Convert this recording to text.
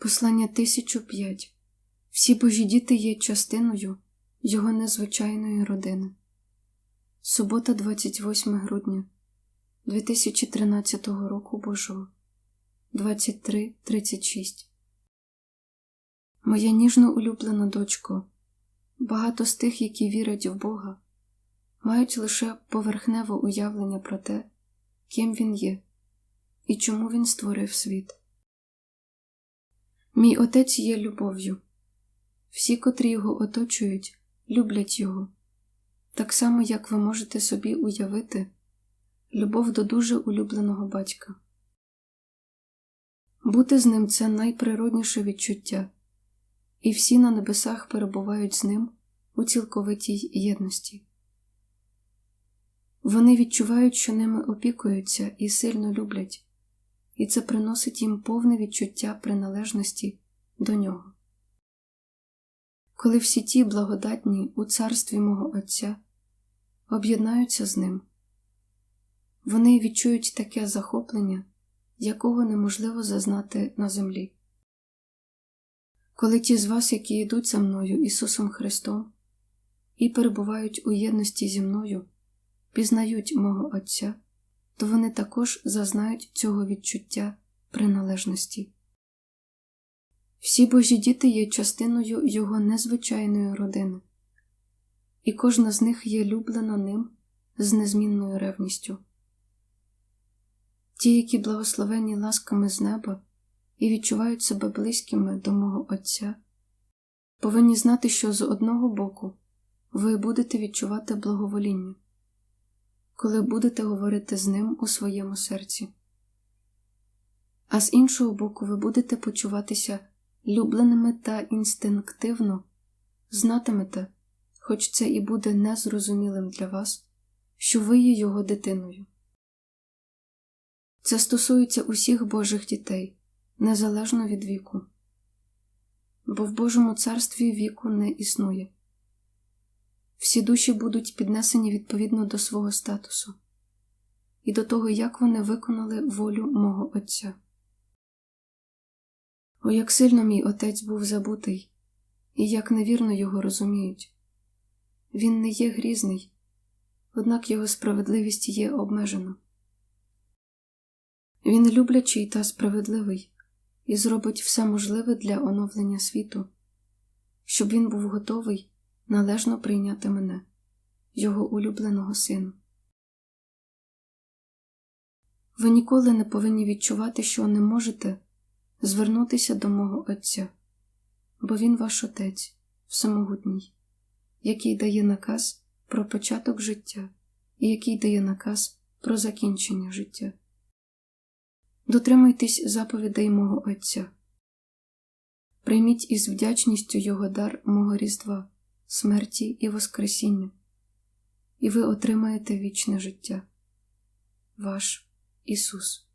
Послання 1005. Всі Божі діти є частиною Його незвичайної родини. Субота, 28 грудня 2013 року Божого 23.36 Моя ніжно улюблена дочко, багато з тих, які вірять в Бога, мають лише поверхневе уявлення про те, ким Він є і чому Він створив світ. Мій отець є любов'ю. Всі, котрі його оточують, люблять його, так само, як ви можете собі уявити любов до дуже улюбленого батька. Бути з ним це найприродніше відчуття, і всі на небесах перебувають з ним у цілковитій єдності. Вони відчувають, що ними опікуються і сильно люблять, і це приносить їм повне відчуття приналежності до нього. Коли всі ті благодатні у царстві мого Отця об'єднаються з ним, вони відчують таке захоплення, якого неможливо зазнати на землі. Коли ті з вас, які йдуть за мною Ісусом Христом і перебувають у єдності зі мною, пізнають мого Отця, то вони також зазнають цього відчуття приналежності. Всі Божі діти є частиною Його незвичайної родини, і кожна з них є люблена ним з незмінною ревністю. Ті, які благословені ласками з неба і відчувають себе близькими до мого Отця, повинні знати, що з одного боку ви будете відчувати благовоління, коли будете говорити з ним у своєму серці, а з іншого боку, ви будете почуватися любленими та інстинктивно знатимете, хоч це і буде незрозумілим для вас, що ви є його дитиною. Це стосується усіх Божих дітей, незалежно від віку, бо в Божому царстві віку не існує. Всі душі будуть піднесені відповідно до свого статусу і до того, як вони виконали волю мого Отця. О, як сильно мій отець був забутий, і як невірно його розуміють. Він не є грізний, однак його справедливість є обмежена. Він люблячий та справедливий і зробить все можливе для оновлення світу, щоб він був готовий належно прийняти мене, його улюбленого сина. Ви ніколи не повинні відчувати, що не можете звернутися до мого Отця, бо Він ваш Отець, всемогутній, який дає наказ про початок життя і який дає наказ про закінчення життя. Дотримуйтесь заповідей мого Отця. Прийміть із вдячністю Його дар мого Різдва, смерті і Воскресіння, і ви отримаєте вічне життя. Ваш Ісус.